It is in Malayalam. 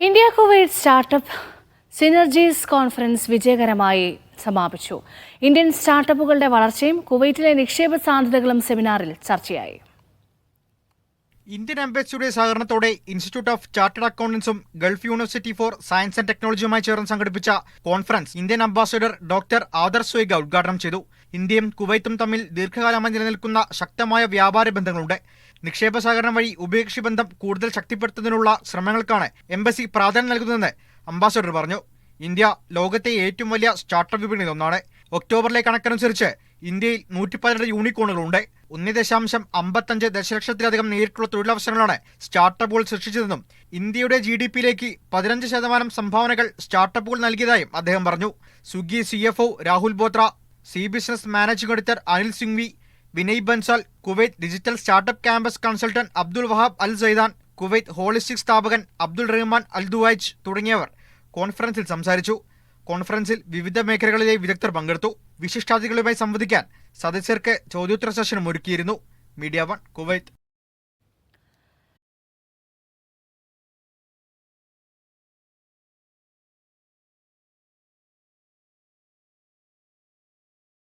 India Kuwait startup synergies conference വിജയകരമായി സമാപിച്ചു. ഇന്ത്യൻ സ്റ്റാർട്ടപ്പുകളുടെ വളർച്ചയും കുവൈറ്റിലെ നിക്ഷേപ സാധ്യതകളും സെമിനാറിൽ ചർച്ചയായി. ഇന്ത്യൻ എംബസിയുടെ സഹകരണത്തോടെ institute of chartered അക്കൗണ്ടൻസും Gulf university for science and ടെക്നോളജിയുമായി ചേർന്ന് സംഘടിപ്പിച്ച conference Indian ambassador doctor Adarsh Swaika ഉദ്ഘാടനം ചെയ്തു. ഇന്ത്യയും കുവൈത്തും തമ്മിൽ ദീർഘകാലമായി നിലനിൽക്കുന്ന ശക്തമായ വ്യാപാര ബന്ധങ്ങളുണ്ട്. നിക്ഷേപ സഹകരണം വഴി ഉഭയകക്ഷി ബന്ധം കൂടുതൽ ശക്തിപ്പെടുത്തുന്നതിനുള്ള ശ്രമങ്ങൾക്കാണ് എംബസി പ്രാധാന്യം നൽകുന്നതെന്ന് അംബാസഡർ പറഞ്ഞു. ഇന്ത്യ ലോകത്തെ ഏറ്റവും വലിയ സ്റ്റാർട്ടപ്പ് വിപണിയിൽ ഒന്നാണ്. ഒക്ടോബറിലെ കണക്കനുസരിച്ച് ഇന്ത്യയിൽ നൂറ്റി പതിനെട്ട് യൂണിക്കോണുകളുണ്ട്. ഒന്ന് ദശാംശം അമ്പത്തഞ്ച് ദശലക്ഷത്തിലധികം നേരിട്ടുള്ള തൊഴിലവസരങ്ങളാണ് സ്റ്റാർട്ടപ്പുകൾ സൃഷ്ടിച്ചതെന്നും ഇന്ത്യയുടെ ജി ഡി പിയിലേക്ക് പതിനഞ്ച് ശതമാനം സംഭാവനകൾ സ്റ്റാർട്ടപ്പുകൾ നൽകിയതായും അദ്ദേഹം പറഞ്ഞു. Swiggy C Rahul Bothra C business managing editor Anil Singhvi Vinay Bansal Kuwait digital startup campus consultant Abdul Wahab Al Zaidan Kuwait holistic സ്ഥാപകൻ അബ്ദുൾ റഹ്മാൻ അൽ ദുവൈജ് തുടങ്ങിയവർ കോൺഫറൻസിൽ സംസാരിച്ചു. കോൺഫറൻസിൽ വിവിധ മേഖലകളിലെ വിദഗ്ധർ പങ്കെടുത്തു. വിശിഷ്ടാതിഥികളുമായി സംവദിക്കാൻ സദസ്യർക്ക് ചോദ്യോത്തര സെഷനും ഒരുക്കിയിരുന്നു. Media one Kuwait.